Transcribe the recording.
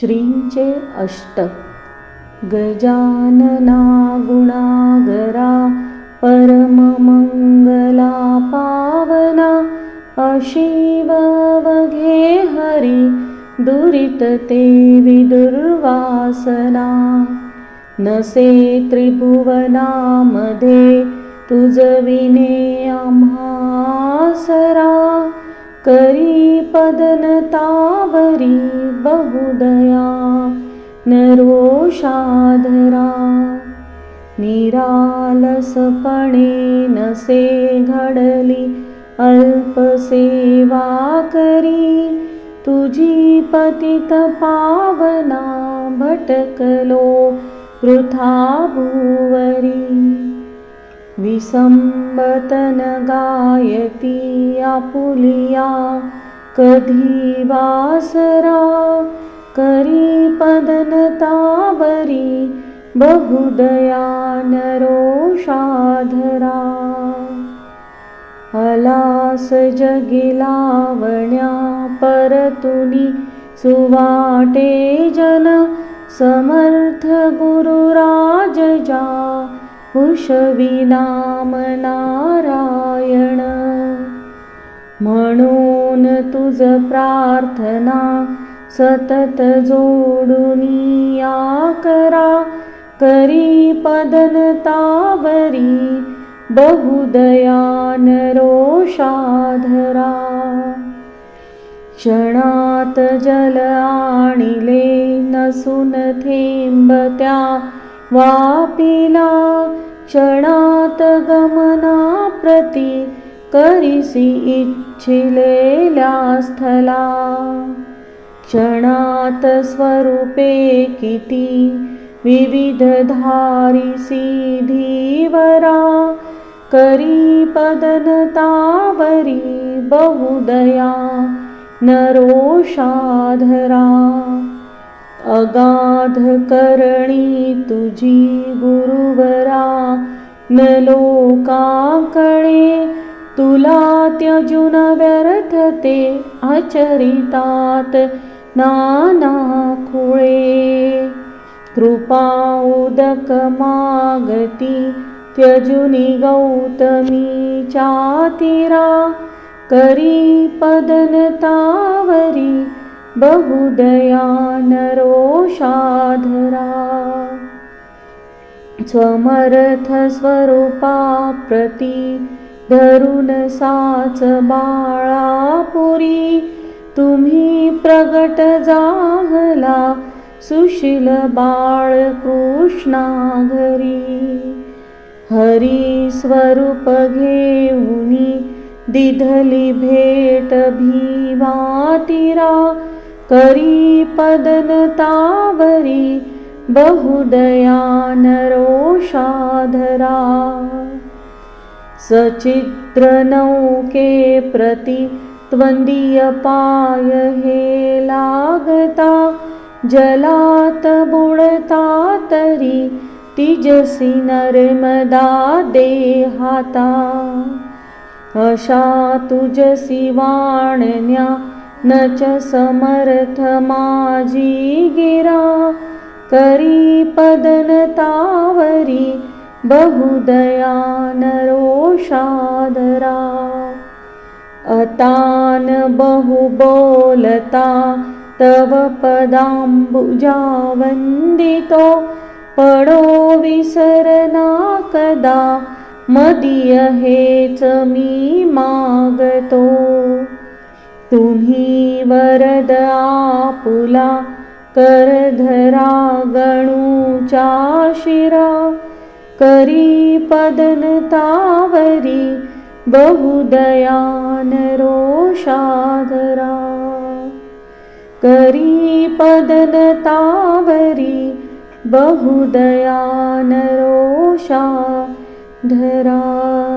श्रींचे अष्टक गजानना गुणागरा परममंगला पावना अशिव वघे हरी दुरित ते विदुर्वासना. नसे त्रिभुवनामध्ये तुजविने आम्हासरा पदनतावरी बहुदया निरालसपणे नसे घडली अल्पसेवा करी तुझी पतित पावना भटकलो वृथा भुवरी विसंबतन गायती आपुलिया कधी वासरा करी पदनतावरी बहुदया नरोषाधरा अलास जगिलावण्या परतुनी सुवाटे जन समर्थ गुरुराजजा कुशविनाम नारायण म्हणून तुझ प्रार्थना सतत जोडून या करा. करी पदनतावरी बहुदयान रोषाधरा. क्षणात जल आणिले नसून थेंब त्या वापिला क्षणात गमना प्रती करिसी इच्छिलेल्या स्थला। क्षणात स्वरूपे किती विविध धारिसी धीवरा करी पदनतावरी बहुदया नरोषाधरा अगाध करणी तुझी गुरुवरा न लोकाकडे तुला त्यजून व्यर्थ ते आचरितात नाना खुळे. कृपा उदक मागती त्यजुनी गौतमी चातिरा करी पदनतावरी बहुदया नरोषाधरा स्वमर्थ स्वरूपा प्रती धरून साच बाळापुरी। तुम्ही प्रगट जाहला सुशील बाळ कृष्णाघरी। हरी स्वरूप घेऊनी दिधली भेट भीमातिरा। पदनतावरी बहुदया नरोषाधरा सचित्र नौके प्रति त्वन्दीय पाय हे लागता जलात बुडता तरी तिजसी नर्मदा देहाता। अशा तुझसी वाणन्या न च समर्थ माझी गिरा करी पदनतावरी बहुदया नरोषादरा अतान बहु बोलता तव पदाम्बुजावन्दितो पडो विसरना कदा मदीय हेच मी मागतो. तुम्ही वरद आपुला करधरा गणूच्या शिरा करी पदनतावरी बहुदयान नरोषाधरा करी पदनतावरी बहुदयान नरोषा धरा